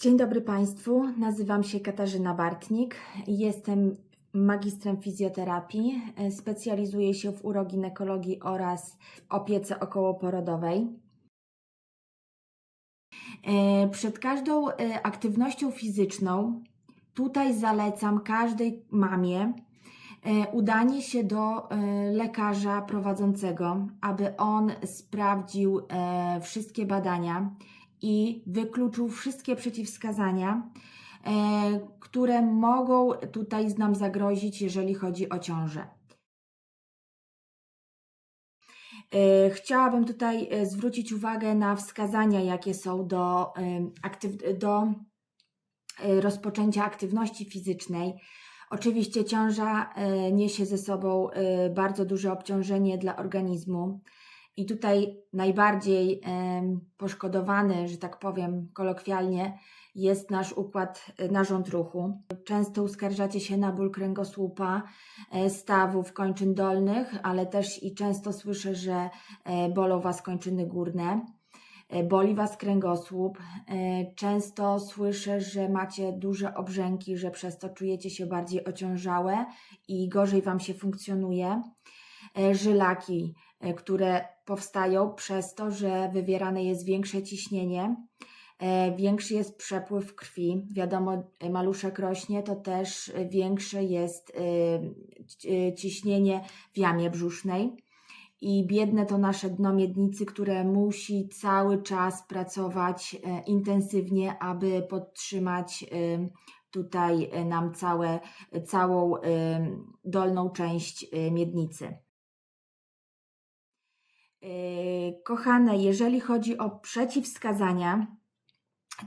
Dzień dobry Państwu, nazywam się Katarzyna Bartnik, jestem magistrem fizjoterapii, e, specjalizuję się w uroginekologii oraz opiece okołoporodowej. E, Przed każdą e, aktywnością fizyczną tutaj zalecam każdej mamie udanie się do lekarza prowadzącego, aby on sprawdził wszystkie badania i wykluczył wszystkie przeciwwskazania, e, które mogą tutaj nam zagrozić, jeżeli chodzi o ciążę. E, Chciałabym tutaj e, zwrócić uwagę na wskazania, jakie są do, do rozpoczęcia aktywności fizycznej. Oczywiście ciąża niesie ze sobą bardzo duże obciążenie dla organizmu. I tutaj najbardziej poszkodowany, że tak powiem kolokwialnie, jest nasz układ, e, narząd ruchu. Często uskarżacie się na ból kręgosłupa, e, stawów, kończyn dolnych, ale też i często słyszę, że e, bolą Was kończyny górne. Boli Was kręgosłup. Często słyszę, że macie duże obrzęki, że przez to czujecie się bardziej ociążałe i gorzej Wam się funkcjonuje. Żylaki, które powstają przez to, że wywierane jest większe ciśnienie, e, większy jest przepływ krwi. Wiadomo, e, maluszek rośnie, to też e, większe jest e, ci- e, ciśnienie w jamie brzusznej. I biedne to nasze dno miednicy, które musi cały czas pracować e, intensywnie, aby podtrzymać e, tutaj e, nam całe, całą e, dolną część e, miednicy. E, Kochane, jeżeli chodzi o przeciwwskazania,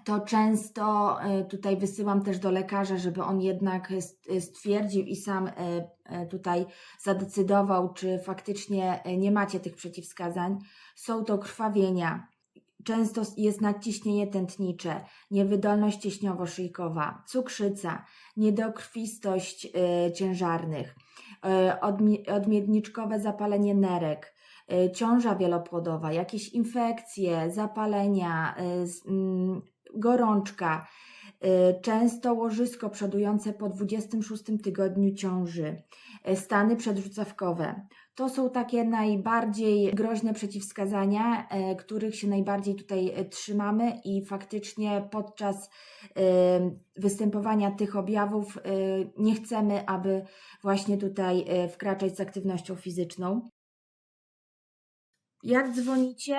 to często e, tutaj wysyłam też do lekarza, żeby on jednak st- stwierdził i sam e, tutaj zadecydował, czy faktycznie nie macie tych przeciwwskazań. Są to krwawienia, często jest nadciśnienie tętnicze, niewydolność cieśniowo-szyjkowa, cukrzyca, niedokrwistość e, ciężarnych, e, odmi- odmiedniczkowe zapalenie nerek, e, ciąża wielopłodowa, jakieś infekcje, zapalenia, mm, gorączka, y, często łożysko przodujące po 26 tygodniu ciąży, y, stany przedrzucawkowe. To są takie najbardziej groźne przeciwwskazania, y, których się najbardziej tutaj y, trzymamy i faktycznie podczas występowania tych objawów nie chcemy, aby właśnie tutaj wkraczać z aktywnością fizyczną. Jak dzwonicie,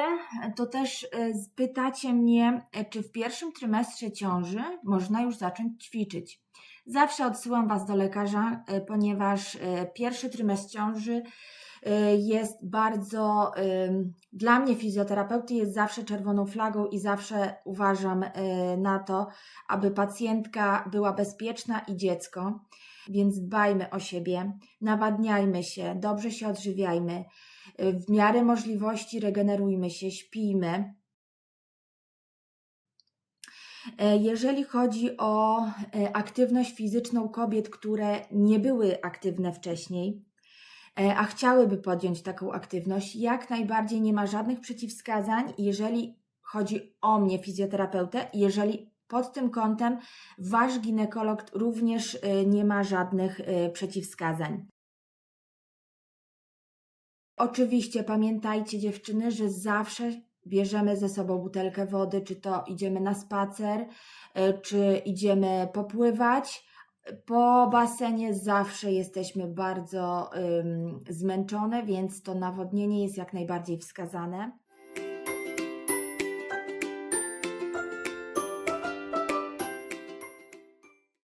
to też e, pytacie mnie, e, czy w pierwszym trymestrze ciąży można już zacząć ćwiczyć. Zawsze odsyłam Was do lekarza, e, ponieważ e, pierwszy trymestr ciąży e, jest bardzo, dla mnie fizjoterapeuty jest zawsze czerwoną flagą i zawsze uważam na to, aby pacjentka była bezpieczna i dziecko. Więc dbajmy o siebie, nawadniajmy się, dobrze się odżywiajmy w miarę możliwości regenerujmy się, śpijmy. E, Jeżeli chodzi o e, aktywność fizyczną kobiet, które nie były aktywne wcześniej, e, a chciałyby podjąć taką aktywność, jak najbardziej nie ma żadnych przeciwwskazań, jeżeli chodzi o mnie, fizjoterapeutę, jeżeli pod tym kątem wasz ginekolog również nie ma żadnych przeciwwskazań. Oczywiście pamiętajcie dziewczyny, że zawsze bierzemy ze sobą butelkę wody, czy to idziemy na spacer, e, czy idziemy popływać. Po basenie zawsze jesteśmy bardzo ym, zmęczone, więc to nawodnienie jest jak najbardziej wskazane.